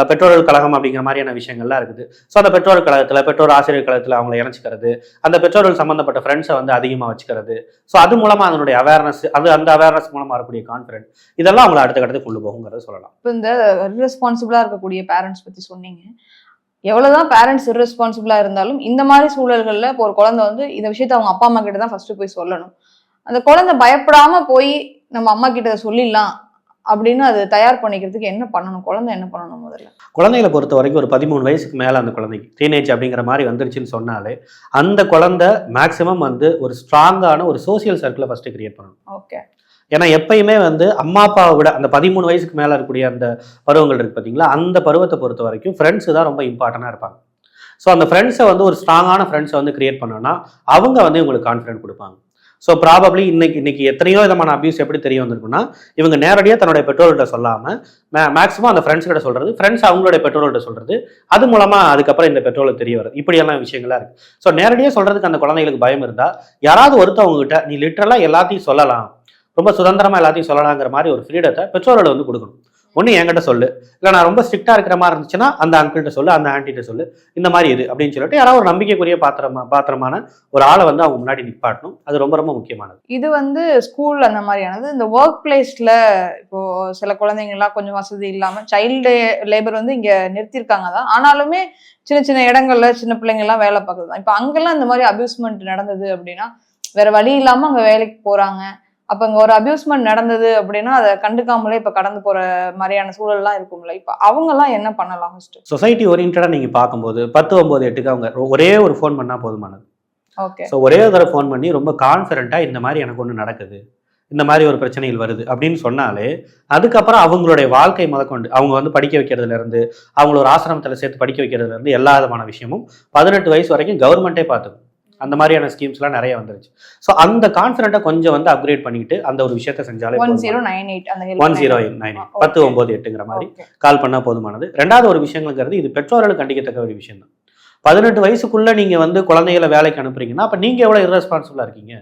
பெற்றோர்கள் கழகம் அப்படிங்கிற மாதிரியான விஷயங்கள்லாம் இருக்குது. ஸோ அந்த பெற்றோர் கழகத்தில் பெற்றோர் ஆசிரியர் கழகத்தில் அவங்கள இணைச்சிக்கிறது அந்த பெற்றோர்கள் சம்மந்தப்பட்ட ஃப்ரெண்ட்ஸை வந்து அதிகமாக வச்சுக்கிறது. ஸோ அது மூலமாக அதனுடைய அவேர்னஸ் அது அந்த அவேர்னஸ் மூலமாக வரக்கூடிய கான்ஃபிடென்ட் இதெல்லாம் அவங்கள அடுத்த கட்டத்துக்கு கொண்டு போகுங்கிறத சொல்லலாம். இப்போ இந்த ரெஸ்பான்சிபிளாக இருக்கக்கூடிய பேரண்ட்ஸ் பற்றி சொன்னீங்க. எவ்வளவுதான் பேரண்ட்ஸ் irresponsible-ஆ இருந்தாலும் இந்த மாதிரி சூழல்கள்ல இப்போ ஒரு குழந்தை வந்து இந்த விஷயத்த அவங்க அப்பா அம்மா கிட்ட தான் ஃபர்ஸ்ட் போய் சொல்லணும். அந்த குழந்தை பயப்படாம போய் நம்ம அம்மா கிட்ட சொல்லிடலாம். அப்படின்னு அது தயார் பண்ணிக்கிறதுக்கு என்ன பண்ணணும்? குழந்தை என்ன பண்ணணும் முதல்ல? குழந்தைகளை பொறுத்த வரைக்கும் ஒரு பதிமூணு வயசுக்கு மேலே அந்த குழந்தைக்கு டீனேஜ் அப்படிங்கிற மாதிரி வந்துருச்சுன்னு சொன்னாலே அந்த குழந்தை மேக்ஸிமம் வந்து ஒரு ஸ்ட்ராங்கான ஒரு சோசியல் சர்க்கிளை ஃபஸ்ட்டு கிரியேட் பண்ணணும். ஓகே ஏன்னா எப்பயுமே வந்து அம்மா அப்பாவை விட அந்த பதிமூணு வயசுக்கு மேலே இருக்கக்கூடிய அந்த பருவங்கள் இருக்கு பார்த்தீங்களா அந்த பருவத்தை பொறுத்த வரைக்கும் ஃப்ரெண்ட்ஸு தான் ரொம்ப இம்பார்ட்டண்டாக இருப்பாங்க. ஸோ அந்த ஃப்ரெண்ட்ஸை வந்து ஒரு ஸ்ட்ராங்கான ஃப்ரெண்ட்ஸை வந்து கிரியேட் பண்ணோன்னா அவங்க வந்து இவங்களுக்கு கான்ஃபிடென்ட் கொடுப்பாங்க. ஸோ ப்ராபப்ளி இன்னைக்கு இன்னைக்கு எத்தனையோ விதமான அபியூஸ் எப்படி தெரிய வந்திருக்குன்னா இவங்க நேரடியாக தன்னுடைய பெற்றோர்கிட்ட சொல்லாமல் மே மேக்ஸிமம் அந்த ஃப்ரெண்ட்ஸ் கிட்ட ஃப்ரெண்ட்ஸ் அவங்களுடைய பெற்றோர்கிட்ட சொல்கிறது அது மூலமாக அதுக்கப்புறம் இந்த பெற்றோர்களுக்கு தெரிய வருது இப்படியெல்லாம் விஷயங்களாக இருக்குது ஸோ நேரடியாக சொல்றதுக்கு அந்த குழந்தைகளுக்கு பயம் இருந்தால் யாராவது ஒருத்தவங்ககிட்ட நீ லிட்டரலா எல்லாத்தையும் சொல்லலாம். ரொம்ப சுதந்திரமாக எல்லாத்தையும் சொல்லலாங்கிற மாதிரி ஒரு ஃப்ரீடத்தை பெற்றோர்கள் வந்து கொடுக்கணும். ஒன்று என்கிட்ட சொல்லு. இல்லை நான் ரொம்ப ஸ்ட்ரிக்டாக இருக்கிற மாதிரி இருந்துச்சுன்னா அந்த அங்கிள்கிட்ட சொல்லு அந்த ஆண்டிகிட்ட சொல்லு. இந்த மாதிரி இது அப்படின்னு சொல்லிட்டு யாராவது ஒரு நம்பிக்கைக்குரிய பாத்திரமா பாத்திரமான ஒரு ஆளை வந்து அவங்க முன்னாடி நிப்பாட்டணும். அது ரொம்ப ரொம்ப முக்கியமானது. இது வந்து ஸ்கூல் அந்த மாதிரியானது. இந்த ஒர்க் பிளேஸ்ல இப்போ சில குழந்தைங்கள்லாம் கொஞ்சம் வசதி இல்லாமல் சைல்டு லேபர் வந்து இங்கே நிறுத்தியிருக்காங்க தான். ஆனாலுமே சின்ன சின்ன இடங்கள்ல சின்ன பிள்ளைங்கள்லாம் வேலை பார்க்குறது தான் இப்போ அங்கெல்லாம் இந்த மாதிரி அபியூஸ்மெண்ட் நடந்தது அப்படின்னா வேற வழி இல்லாமல் அங்கே வேலைக்கு போறாங்க. அப்ப இங்க ஒரு அபியூஸ்மெண்ட் நடந்தது அப்படின்னா அதை கண்டுக்காமலே இப்ப கடந்து போற மாதிரியான சூழல்லாம் இருக்கும்ல. இப்ப அவங்க எல்லாம் என்ன பண்ணலாம் சொசைட்டி ஓரியன்டாக நீங்கள் பார்க்கும்போது பத்து ஒம்பது எட்டுக்கு அவங்க ஒரே ஒரு ஃபோன் பண்ணால் போதுமானது. ஓகே ஸோ ஒரே ஒரு தடவை ஃபோன் பண்ணி ரொம்ப கான்ஃபிடென்ட்டாக இந்த மாதிரி எனக்கு ஒன்று நடக்குது. இந்த மாதிரி ஒரு பிரச்சனைகள் வருது அப்படின்னு சொன்னாலே அதுக்கப்புறம் அவங்களுடைய வாழ்க்கை முதற்கொண்டு அவங்க வந்து படிக்க வைக்கிறதுல இருந்து அவங்கள ஒரு ஆசிரமத்தில் சேர்த்து படிக்க வைக்கிறதுல இருந்து எல்லா விதமான விஷயமும் பதினெட்டு வயசு வரைக்கும் கவர்மெண்ட்டே பார்த்துக்கும். அந்த மாதிரியான ஸ்கீம்ஸ்லாம் நிறைய வந்துருச்சு. ஸோ அந்த கான்ஃபிடென்ட்டை கொஞ்சம் வந்து அப்கிரேட் பண்ணிட்டு அந்த ஒரு விஷயத்த செஞ்சாலே one zero nine eight one zero. Nine Okay. பத்து ஒம்பது எட்டுங்கிற மாதிரி. கால் பண்ணால் போதுமானது. ரெண்டாவது ஒரு விஷயங்கிறது இது பெற்றோர்களுக்கு கண்டிக்கத்தக்க ஒரு விஷயம் தான் பதினெட்டு வயசுக்குள்ள நீங்க வந்து குழந்தைகளை வேலைக்கு அனுப்புறீங்கன்னா அப்ப நீங்க எவ்வளவு irresponsible-ஆ இருக்கீங்க?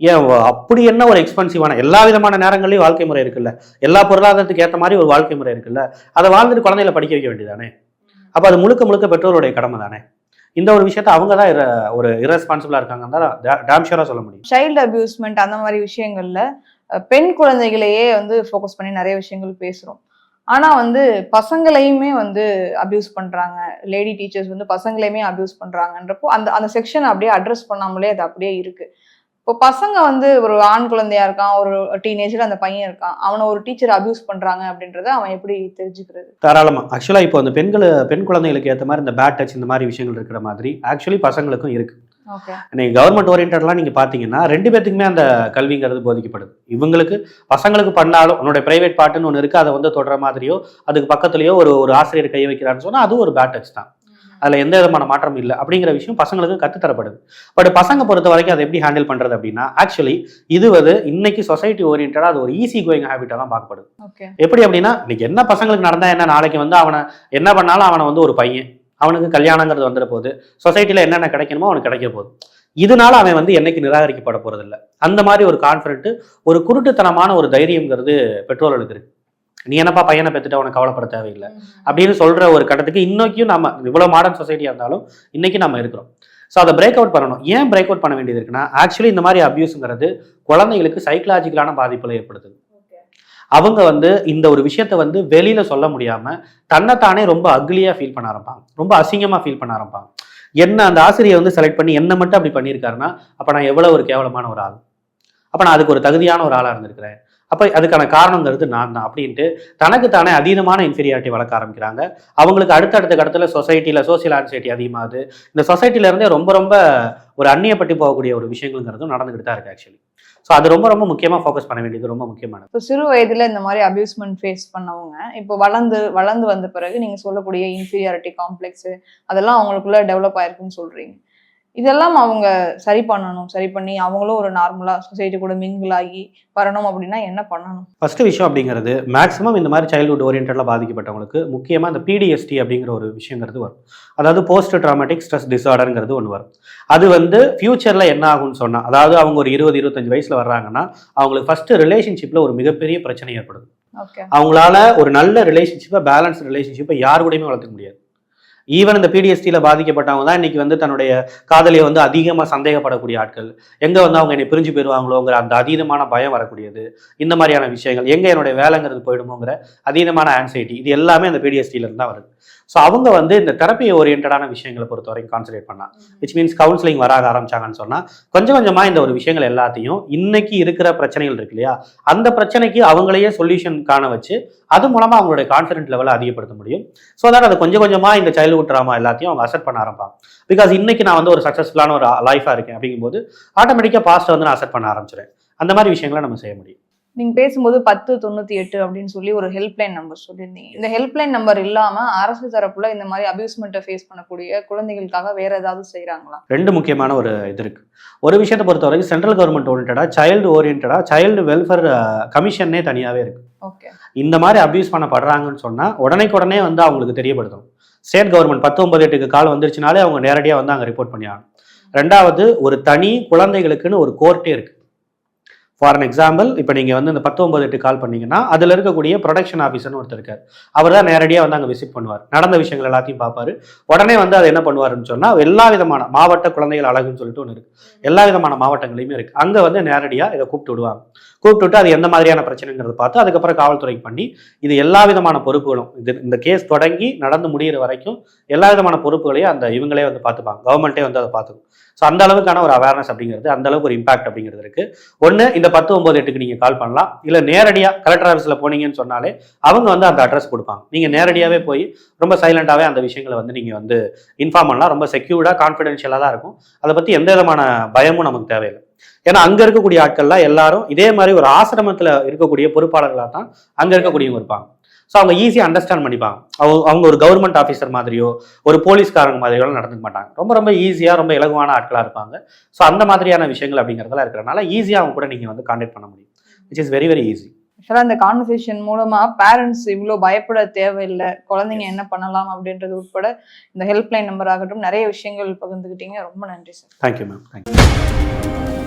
ஏன் அப்படி என்ன ஒரு எக்ஸ்பென்சிவான எல்லா விதமான நேரங்கள்லயும் வாழ்க்கை முறை இருக்குல்ல? எல்லா பொருளாதாரத்துக்கு ஏற்ற மாதிரி ஒரு வாழ்க்கை முறை இருக்குல்ல? அதை வாழ்ந்துட்டு குழந்தைகளை படிக்க வைக்க வேண்டியதானே? அப்ப அது முழுக்க முழுக்க பெற்றோருடைய கடமை தானே இந்த ஒரு விஷயத்த அவங்க தான் ஒரு இரஸ்பான்சிபிளா இருக்காங்க இருக்காங்கன்னு தான் டேம் ஷூரா சொல்ல முடியும். சைல்டு அபியூஸ்மெண்ட் அந்த மாதிரி விஷயங்கள்ல பெண் குழந்தைகளையே வந்து ஃபோக்கஸ் பண்ணி நிறைய விஷயங்கள் பேசுறோம். ஆனா வந்து பசங்களையுமே வந்து அபியூஸ் பண்றாங்க. லேடி டீச்சர்ஸ் வந்து பசங்களையுமே அபியூஸ் பண்றாங்கன்றப்போ அந்த அந்த செக்ஷன் அப்படியே அட்ரஸ் பண்ணாமலே அது அப்படியே இருக்கு. இப்போ பசங்க வந்து ஒரு ஆண் குழந்தையா இருக்கான் ஒரு டீனேஜ்ல அந்த பையன் இருக்கான் அவனை ஒரு டீச்சர் அபியூஸ் பண்றாங்க அப்படின்றத அவன் எப்படி தெரிஞ்சுக்கிறது? தாராளமா. ஆக்சுவலா இப்போ அந்த பெண்கள் பெண் குழந்தைகளுக்கு ஏற்ற மாதிரி இந்த பேட் டச் இந்த மாதிரி விஷயங்கள் இருக்கிற மாதிரி ஆக்சுவலி பசங்களுக்கும் இருக்கு. இன்னைக்கு கவர்மெண்ட் ஓரியன்டெட்லாம் நீங்கள் பார்த்தீங்கன்னா ரெண்டு பேத்துக்குமே அந்த கல்விங்கிறது போதிக்கப்படுது. இவங்களுக்கு பசங்களுக்கு பண்ணாலும் உன்னுடைய பிரைவேட் பார்ட்டுன்னு ஒன்று இருக்குது அதை வந்து தொடர மாதிரியோ அதுக்கு பக்கத்துலேயோ ஒரு ஒரு ஆசிரியர் கை வைக்கிறான்னு சொன்னால் அதுவும் ஒரு பேட் டச் தான். அதில் எந்த விதமான மாற்றமும் இல்லை அப்படிங்கிற விஷயம் பசங்களுக்கு கற்றுத்தரப்படுது. பட் பசங்க பொறுத்த வரைக்கும் அதை எப்படி ஹேண்டில் பண்ணுறது அப்படின்னா ஆக்சுவலி இது வந்து இன்னைக்கு சொசைட்டி ஓரியன்டாக அது ஒரு ஈஸி கோயிங் ஹேபிட்டாக தான் பார்க்கப்படுது. எப்படி அப்படின்னா இன்னைக்கு என்ன பசங்களுக்கு நடந்தா என்ன நாளைக்கு வந்து அவனை என்ன பண்ணாலும் அவனை வந்து ஒரு பையன் அவனுக்கு கல்யாணங்கிறது வந்துட போகுது சொசைட்டில என்னென்ன கிடைக்கணுமோ அவனுக்கு கிடைக்க போகுது. இதனால அவன் வந்து என்னைக்கு நிராகரிக்கப்பட போறது இல்ல அந்த மாதிரி ஒரு கான்ஃபிடென்ட் ஒரு குருட்டுத்தனமான ஒரு தைரியம்ங்கிறது பெற்றோர்களுக்கு இருக்கு. நீ என்னப்பா பையனை பெற்றுட்டு அவனை கவலைப்பட தேவையில்லை. அப்படின்னு சொல்ற ஒரு கட்டத்துக்கு இன்னைக்கும் நம்ம இவ்வளவு மாடர்ன் சொசைட்டியா இருந்தாலும் இன்னைக்கு நம்ம இருக்கிறோம். ஸோ அதை பிரேக் அவுட் பண்ணணும். ஏன் பிரேக் அவுட் பண்ண வேண்டியது இருக்குன்னா ஆக்சுவலி இந்த மாதிரி அபியூஸுங்கிறது குழந்தைகளுக்கு சைக்கலாஜிக்கலான பாதிப்புகளை ஏற்படுத்துது. அவங்க வந்து இந்த ஒரு விஷயத்த வந்து வெளியில சொல்ல முடியாம தன்னைத்தானே ரொம்ப அக்லியா ஃபீல் பண்ண ஆரம்பிப்பாங்க. ரொம்ப அசிங்கமா ஃபீல் பண்ண ஆரம்பிப்பாங்க. என்ன அந்த ஆசிரியை வந்து செலக்ட் பண்ணி என்ன மட்டும் அப்படி பண்ணியிருக்காருன்னா அப்ப நான் எவ்வளவு ஒரு கேவலமான ஒரு ஆள்? அப்ப நான் அதுக்கு ஒரு தகுதியான ஒரு ஆளா இருந்திருக்கிறேன். அப்போ அதுக்கான காரணங்கிறது நான் தான் அப்படின்ட்டு தனக்கு தானே அதீதமான இன்ஃபீரியாரிட்டி வளர்க்க ஆரம்பிக்கிறாங்க. அவங்களுக்கு அடுத்தடுத்த கட்டத்தில் சொசைட்டியில் சோசியல் ஆன்சைட்டி அதிகமாகுது. இந்த சொசைட்டிலேருந்தே ரொம்ப ரொம்ப ஒரு அந்நியப்பட்டு போகக்கூடிய ஒரு விஷயங்கள்ங்கிறதும் நடந்துகிட்டு தான் இருக்குது ஆக்சுவலி ஸோ அது ரொம்ப ரொம்ப முக்கியமாக ஃபோக்கஸ் பண்ண வேண்டியது ரொம்ப முக்கியமானது. இப்போ சிறு வயதில் இந்த மாதிரி அபியூஸ்மெண்ட் ஃபேஸ் பண்ணவங்க இப்போ வளர்ந்து வளர்ந்து வந்த பிறகு நீங்கள் சொல்லக்கூடிய இன்ஃபீரியாரிட்டி காம்ப்ளெக்ஸு அதெல்லாம் அவங்களுக்குள்ள டெவலப் ஆயிருக்குன்னு சொல்கிறீங்க இதெல்லாம் அவங்க சரி பண்ணணும் சரி பண்ணி அவங்களும் ஒரு நார்மலா சொசைட்டி கூட மிங்கிள் ஆகி வரணும் அப்படின்னா என்ன பண்ணணும்? ஃபர்ஸ்ட் விஷயம் அப்படிங்கிறது மேக்ஸிமம் இந்த மாதிரி சைல்ட்ஹுட் ஓரியன்டாக பாதிக்கப்பட்டவங்களுக்கு முக்கியமாக இந்த பிடிஎஸ்டி அப்படிங்கிற ஒரு விஷயங்கிறது வரும். அதாவது போஸ்ட் ட்ராமேட்டிக் ஸ்ட்ரெஸ் டிசார்டருங்கிறது ஒன்று வரும். அது வந்து ஃபியூச்சரில் என்ன ஆகும்னு சொன்னால் அதாவது அவங்க ஒரு இருபது இருபத்தஞ்சு வயசில் வர்றாங்கன்னா அவங்களுக்கு ஃபர்ஸ்ட் ரிலேஷன்ஷிப்பில் ஒரு மிகப்பெரிய பிரச்சனை ஏற்படுது. அவங்களால ஒரு நல்ல ரிலேஷன்ஷிப்பை பேலன்ஸ் ரிலேஷன்ஷிப்பை யார் கூடயுமே வளர்த்துக்க முடியாது. ஈவன் இந்த பிடிஎஸ்டியில் பாதிக்கப்பட்டவங்க தான் இன்னைக்கு வந்து தன்னுடைய காதலியை வந்து அதிகமாக சந்தேகப்படக்கூடிய ஆட்கள். எங்கே வந்து அவங்க என்னை பிரிஞ்சு போயிடுவாங்களோங்கிற அந்த அதீதமான பயம் வரக்கூடியது. இந்த மாதிரியான விஷயங்கள் எங்கே என்னுடைய வேலைங்கிறது போயிடுமோங்கிற அதீதமான ஆன்சைட்டி இது எல்லாமே அந்த பிடிஎஸ்டியிலேருந்து தான் வருது. ஸோ அவங்க வந்து இந்த தெரப்பி ஓரியன்டான விஷயங்களை பொறுத்த வரைக்கும் கான்சன்ட்ரேட் பண்ணலாம் விச் மீன்ஸ் கவுன்சிலிங் வர ஆரம்பிச்சாங்கன்னு சொன்னால் கொஞ்சம் கொஞ்சமாக இந்த ஒரு விஷயங்கள் எல்லாத்தையும் இன்னைக்கு இருக்கிற பிரச்சனைகள் இருக்கு இல்லையா? அந்த பிரச்சனைக்கு அவங்களையே சொல்யூஷன் காண வச்சு அது மூலமாக அவங்களுடைய கான்ஃபிடென்ட் லெவலை அதிகப்படுத்த முடியும். ஸோ அதான் அது கொஞ்சம் கொஞ்சமாக இந்த சைல்ட்ஹுட் ட்ராமா எல்லாத்தையும் அவங்க அசெப்ட் பண்ண ஆரம்பிப்பாங்க. பிகாஸ் இன்னைக்கு நான் வந்து ஒரு சக்ஸஸ்ஃபுல்லான ஒரு லைஃபாக இருக்கேன் அப்படிங்கும்போது ஆட்டோமேட்டிக்காக பாஸ்ட்டை வந்து நான் அசெப்ட் பண்ண ஆரம்பிச்சிடுறேன் அந்த மாதிரி விஷயங்களை நம்ம செய்ய முடியும். நீங்க பேசும்போது பத்து தொண்ணூத்தி எட்டு அப்படின்னு சொல்லி ஒரு ஹெல்ப்லைன் நம்பர் சொல்லியிருந்தீங்க. இந்த ஹெல்ப்லைன் நம்பர் இல்லாம அரசு தரப்புல இந்த மாதிரி அபியூஸ்மெண்ட்டை ஃபேஸ் பண்ணக்கூடிய குழந்தைகளுக்காக வேற ஏதாவது செய்றாங்களா? ரெண்டு முக்கியமான ஒரு இது இருக்கு. ஒரு விஷயத்தை பொறுத்த வரைக்கும் சென்ட்ரல் கவர்மெண்ட் ஓரியன்டா சைல்டு ஓரியன்டா சைல்டு வெல்ஃபேர் கமிஷனே தனியாகவே இருக்கு. ஓகே இந்த மாதிரி அபியூஸ் பண்ணப்படுறாங்கன்னு சொன்னால் உடனே வந்து அவங்களுக்கு தெரியப்படுத்தணும் ஸ்டேட் கவர்மெண்ட் பத்தொன்பது எட்டுக்கு கால் வந்துருச்சுனாலே அவங்க நேரடியாக வந்து அங்கே ரிப்போர்ட் பண்ணி ஆகணும் ரெண்டாவது ஒரு தனி குழந்தைகளுக்குன்னு ஒரு கோர்ட்டே இருக்கு. ஃபார் அன் எக்ஸாம்பிள் இப்போ நீங்கள் வந்து இந்த பத்தொன்பது எட்டு கால் பண்ணீங்கன்னா அதில் இருக்கக்கூடிய ப்ரொடக்ஷன் ஆஃபீஸர்னு ஒருத்தர் இருக்கார். அவர் தான் நேரடியாக வந்து அங்கே விசிட் பண்ணுவார். நடந்த விஷயங்கள் எல்லாத்தையும் பார்ப்பாரு. உடனே வந்து அதை என்ன பண்ணுவாருன்னு சொன்னால் எல்லா விதமான மாவட்ட குழந்தைகள் அழகுன்னு சொல்லிட்டு ஒன்று இருக்குது எல்லா விதமான மாவட்டங்களையுமே இருக்குது அங்கே வந்து நேரடியாக இதை கூப்பிட்டு விடுவாங்க. கூப்பிட்டு விட்டு அது எந்த மாதிரியான பிரச்சனைங்கிறத பார்த்து அதுக்கப்புறம் காவல்துறைக்கு பண்ணி இது எல்லா விதமான பொறுப்புகளும் இது இந்த கேஸ் தொடங்கி நடந்து முடியிற வரைக்கும் எல்லா விதமான பொறுப்புகளையும் அந்த இவங்களே வந்து பார்த்துப்பாங்க. கவர்மெண்ட்டே வந்து அதை பார்த்துக்கும். ஸோ அந்த அளவுக்கான ஒரு அவேர்னஸ் அப்படிங்கிறது அந்த அளவுக்கு ஒரு இம்பாக்ட் அப்படிங்கிறது இருக்கு. ஒன்று இந்த பத்து ஒன்பது எட்டுக்கு நீங்கள் கால் பண்ணலாம். இல்லை நேரடியாக கலெக்டர் ஆஃபீஸில் போனீங்கன்னு சொன்னாலே அவங்க வந்து அந்த அட்ரஸ் கொடுப்பாங்க. நீங்கள் நேரடியாகவே போய் ரொம்ப சைலண்டாகவே அந்த விஷயங்களை வந்து நீங்கள் வந்து இன்ஃபார்ம் பண்ணலாம். ரொம்ப செக்யூர்டாக கான்ஃபிடென்ஷியலாக தான் இருக்கும். அதை பற்றி எந்த விதமான பயமும் நமக்கு தேவையில்லை. ஏன்னா அங்கே இருக்கக்கூடிய ஆட்கள்லாம் எல்லாரும் இதே மாதிரி ஒரு ஆசிரமத்தில் இருக்கக்கூடிய பொறுப்பாளர்களாக தான் அங்கே இருக்கக்கூடியவங்க இருப்பாங்க. ஸோ அவங்க ஈஸியாக அண்டர்ஸ்டாண்ட் பண்ணிப்பாங்க. அவங்க அவங்க ஒரு கவர்மெண்ட் ஆஃபீஸர் மாதிரியோ ஒரு போலீஸ்காரங்க மாதிரியோ நடந்துக்க மாட்டாங்க. ரொம்ப ரொம்ப ஈஸியாக ரொம்ப இலகுவான ஆட்களாக இருப்பாங்க. ஸோ அந்த மாதிரியான விஷயங்கள் அப்படிங்கிறதெல்லாம் இருக்கிறனால ஈஸியாக அவங்க கூட நீங்கள் வந்து கான்டாக்ட் பண்ண முடியும். Which is very very easy actually இந்த கான்வர்சேஷன் மூலமா பேரண்ட்ஸ் இவ்வளோ பயப்பட தேவையில்லை. குழந்தைங்க என்ன பண்ணலாம் அப்படின்றது உட்பட இந்த ஹெல்ப்லைன் நம்பர் ஆகட்டும் நிறைய விஷயங்கள் பகிர்ந்துக்கிட்டீங்க. ரொம்ப நன்றி சார் தேங்க்யூ மேம் தேங்க்யூ